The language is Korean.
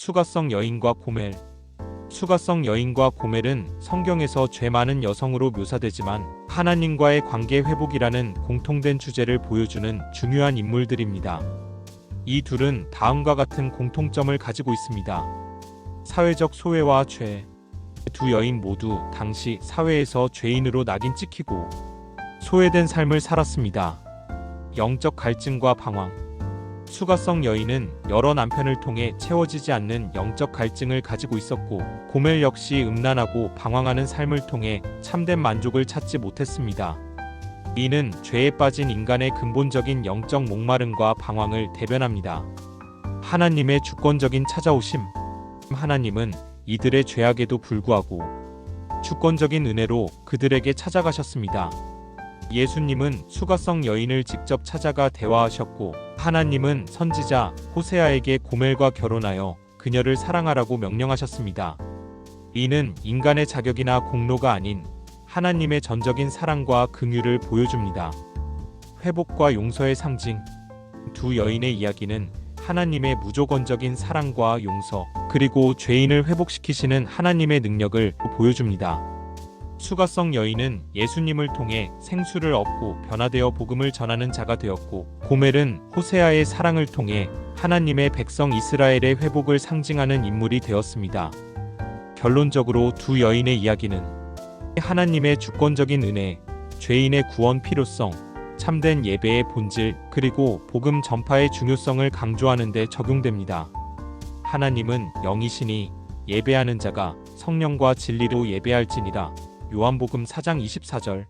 수가성 여인과 고멜 수가성 여인과 고멜은 성경에서 죄 많은 여성으로 묘사되지만 하나님과의 관계 회복이라는 공통된 주제를 보여주는 중요한 인물들입니다. 이 둘은 다음과 같은 공통점을 가지고 있습니다. 사회적 소외와 죄. 두 여인 모두 당시 사회에서 죄인으로 낙인 찍히고 소외된 삶을 살았습니다. 영적 갈증과 방황. 수가성 여인은 여러 남편을 통해 채워지지 않는 영적 갈증을 가지고 있었고 고멜 역시 음란하고 방황하는 삶을 통해 참된 만족을 찾지 못했습니다. 이는 죄에 빠진 인간의 근본적인 영적 목마름과 방황을 대변합니다. 하나님의 주권적인 찾아오심. 하나님은 이들의 죄악에도 불구하고 주권적인 은혜로 그들에게 찾아가셨습니다. 예수님은 수가성 여인을 직접 찾아가 대화하셨고 하나님은 선지자 호세아에게 고멜과 결혼하여 그녀를 사랑하라고 명령하셨습니다. 이는 인간의 자격이나 공로가 아닌 하나님의 전적인 사랑과 긍휼을 보여줍니다. 회복과 용서의 상징 두 여인의 이야기는 하나님의 무조건적인 사랑과 용서 그리고 죄인을 회복시키시는 하나님의 능력을 보여줍니다. 수가성 여인은 예수님을 통해 생수를 얻고 변화되어 복음을 전하는 자가 되었고 고멜은 호세아의 사랑을 통해 하나님의 백성 이스라엘의 회복을 상징하는 인물이 되었습니다. 결론적으로 두 여인의 이야기는 하나님의 주권적인 은혜, 죄인의 구원 필요성, 참된 예배의 본질, 그리고 복음 전파의 중요성을 강조하는 데 적용됩니다. 하나님은 영이시니 예배하는 자가 성령과 진리로 예배할지니라. 요한복음 4장 24절